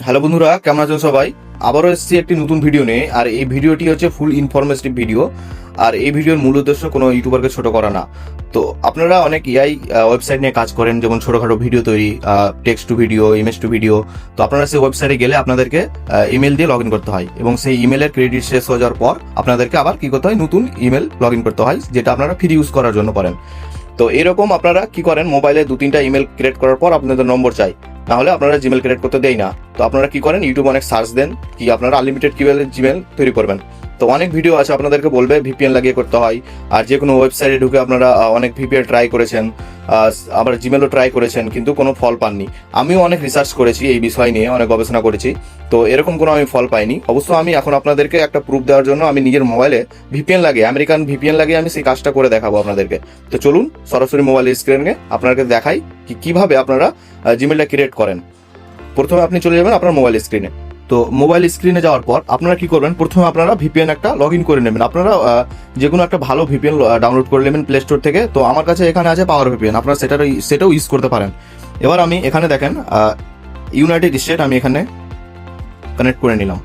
Hello বন্ধুরা, কেমন আছেন সবাই? আবারও এসেছি একটি নতুন ভিডিও নিয়ে, আর এই ভিডিওটি হচ্ছে ফুল ইনফরমেটিভ ভিডিও আর এই ভিডিওর মূল উদ্দেশ্য কোনো ইউটিউবারকে ছোট করা না। তো আপনারা অনেক এআই ওয়েবসাইট নিয়ে কাজ করেন, যেমন ছোটোখাটো ভিডিও তৈরি text to video image to video তো আপনারা সেই ওয়েবসাইটে গেলে আপনাদেরকে ইমেল দিয়ে লগ ইন করতে হয়, এবং সেই ইমেলের ক্রেডিট শেষ হয়ে যাওয়ার পর আপনাদেরকে আবার কী করতে হয়, নতুন ইমেল লগ ইন করতে হয়, যেটা আপনারা ফ্রি ইউজ করার জন্য করেন তো এরকম আপনারা কি করেন মোবাইলে দু তিনটা ইমেল ক্রিয়েট করার পর আপনাদের নম্বর চাই। নাহলে আপনারা জিমেল ক্রিয়েট করতে দেয় না। তো আপনারা কি করেন? ইউটিউব অনেক সার্চ দেন, কি আপনারা আনলিমিটেড কীভাবে জিমেল তৈরি করবেন। তো অনেক ভিডিও আছে, আপনাদেরকে বলবে ভিপিএন লাগিয়ে করতে হয়। আর যে কোনো ওয়েবসাইটে ঢুকে আপনারা অনেক ভিপিএন ট্রাই করেছেন আবার জিমেলও ট্রাই করেছেন, কিন্তু কোনো ফল পাননি। আমিও অনেক রিসার্চ করেছি এই বিষয় নিয়ে, অনেক গবেষণা করেছি। তো এরকম কোনো আমি ফল পাইনি। অবশ্য আমি এখন আপনাদেরকে একটা প্রুফ দেওয়ার জন্য আমি নিজের মোবাইলে ভিপিএন লাগিয়ে আমেরিকান ভিপিএন লাগিয়ে আমি সেই কাজটা করে দেখাবো আপনাদেরকে। তো চলুন, সরাসরি মোবাইল স্ক্রিনে আপনাকে দেখাই কি, কীভাবে আপনারা জিমেলটা ক্রিয়েট করেন। প্রথমে আপনি চলে যাবেন আপনার মোবাইল স্ক্রিনে তো মোবাইল স্ক্রিনে যাওয়ার পর আপনারা কি করবেন? প্রথমে আপনারা ভিপিএন একটা লগ ইন করে নেবেন। আপনারা যে কোনো একটা ভালো ভিপিএন ডাউনলোড করে নেবেন প্লে স্টোর থেকে। তো আমার কাছে এখানে আছে পাওয়ার ভিপিএন আপনারা সেটার সেটাও ইউজ করতে পারেন। এবার আমি এখানে দেখেন ইউনাইটেড স্টেট আমি এখানে কানেক্ট করে নিলাম।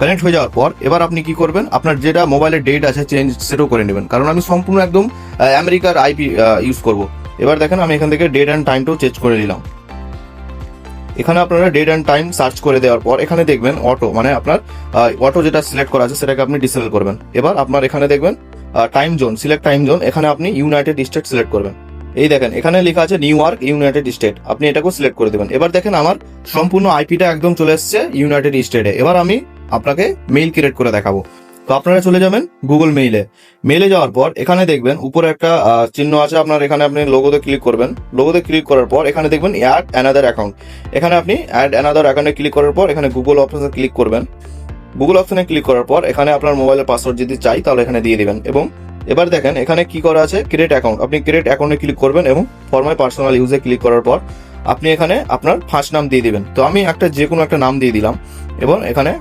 কানেক্ট হয়ে যাওয়ার পর এবার আপনি কি করবেন? আপনার যেটা মোবাইলের ডেট আছে চেঞ্জ সেটাও করে নেবেন। কারণ আমি সম্পূর্ণ একদম আমেরিকার আইপি ইউজ করব। এবার দেখেন আমি এখান থেকে ডেট অ্যান্ড টাইমটাও চেঞ্জ করে নিলাম। এখানে আপনারা ডেট অ্যান্ড টাইম সার্চ করে দেওয়ার পর এখানে দেখবেন অটো মানে আপনার অটো যেটা সিলেক্ট করা আছে সেটাকে আপনি ডিসেবল করবেন। এবার আপনার এখানে দেখবেন time zone select time zone এখানে আপনি ইউনাইটেড স্টেট সিলেক্ট করবেন। এই দেখেন, এখানে লেখা আছে নিউ ইয়র্ক ইউনাইটেড স্টেট আপনি এটাকেও সিলেক্ট করে দেবেন। এবার দেখেন আমার সম্পূর্ণ আইপিটা একদম চলে এসেছে ইউনাইটেড স্টেটে এবার আমি আপনাকে মেইল ক্রিয়েট করে দেখাবো। তো আপনারা চলে যাবেন গুগল মেইলে মেইলে যাওয়ার পর এখানে দেখবেন, উপরে একটা চিহ্ন আছে আপনার, এখানে আপনি লোগোতে ক্লিক করবেন। লোগোতে ক্লিক করার পর এখানে দেখবেন অ্যাড অ্যানাদার অ্যাকাউন্ট এখানে আপনি অ্যাড অ্যানাদার অ্যাকাউন্টে ক্লিক করার পর এখানে গুগল অপশনে ক্লিক করবেন। গুগল অপশনে ক্লিক করার পর এখানে আপনার মোবাইলের পাসওয়ার্ড যদি চাই, তাহলে এখানে দিয়ে দিবেন। এবং এবার দেখেন, এখানে কি করা আছে? ক্রিয়েট অ্যাকাউন্ট আপনি ক্রিয়েট অ্যাকাউন্টে ক্লিক করবেন এবং ফর মাই পার্সোনাল ইউজে ক্লিক করার পর আপনি এখানে আপনার ফার্স্ট নাম দিয়ে দিবেন। তো আমি একটা যে কোনো একটা নাম দিয়ে দিলাম এবং এখানে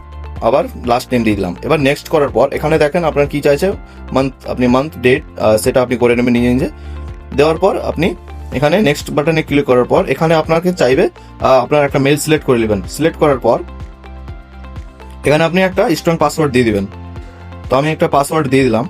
আবার লাস্ট নেম দিয়ে দিলাম। এবার নেক্সট করার পর, এখানে দেখেন আপনার কি চাইছে? মান্থ আপনি মান্থ ডেট সেটা আপনি করে নেবেন নিজে নিজে। দেওয়ার পর আপনি এখানে নেক্সট বাটনে ক্লিক করার পর, এখানে আপনাকে চাইবে আপনার একটা মেল সিলেক্ট করে নেবেন। সিলেক্ট করার পর, এখানে আপনি একটা স্ট্রং পাসওয়ার্ড দিয়ে দিবেন। তো আমি একটা পাসওয়ার্ড দিয়ে দিলাম।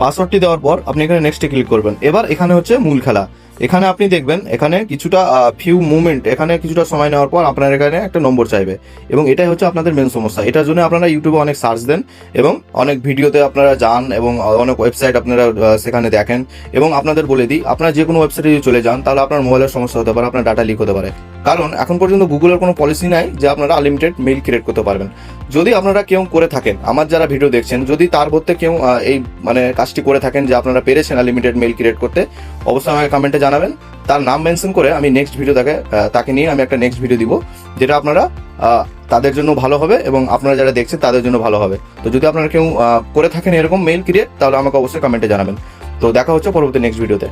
পাসওয়ার্ডটি দেওয়ার পর আপনি এখানে নেক্সটে ক্লিক করবেন। এবার এখানে হচ্ছে মূল খেলা। এখানে আপনি দেখবেন, এখানে কিছুটা ফিউ মুভমেন্ট এখানে কিছুটা সময় নেওয়ার পর আপনার এখানে একটা নম্বর চাইবে। এবং এটাই হচ্ছে আপনাদের মেন সমস্যা। এটার জন্য আপনারা ইউটিউবে অনেক সার্চ দেন এবং অনেক ভিডিওতে আপনারা যান এবং অনেক ওয়েবসাইট আপনারা সেখানে দেখেন। এবং আপনাদের বলে দিই, আপনারা যে কোনো ওয়েবসাইটে যদি চলে যান, তাহলে আপনার মোবাইলের সমস্যা হতে পারে, আপনার ডাটা লিক হতে পারে। কারণ এখন পর্যন্ত গুগলের কোনো পলিসি নাই যে আপনারা আনলিমিটেড মেইল ক্রিয়েট করতে পারবেন। যদি আপনারা কেউ করে থাকেন, আমার যারা ভিডিও দেখছেন, যদি তার মধ্যে কেউ এই মানে কাজটি করে থাকেন যে আপনারা পেরেছেন আনলিমিটেড মেইল ক্রিয়েট করতে, অবশ্যই আমাকে কমেন্টে জানাবেন। তার নাম মেনশন করে আমি নেক্সট ভিডিও তাকে তাকে নিয়ে আমি একটা নেক্সট ভিডিও দিব, যেটা আপনারা তাদের জন্য ভালো হবে এবং আপনারা যারা দেখছেন তাদের জন্য ভালো হবে। তো যদি আপনারা কেউ করে থাকেন এরকম মেইল ক্রিয়েট তাহলে আমাকে অবশ্যই কমেন্টে জানাবেন। তো দেখা হচ্ছে পরবর্তী নেক্সট ভিডিওতে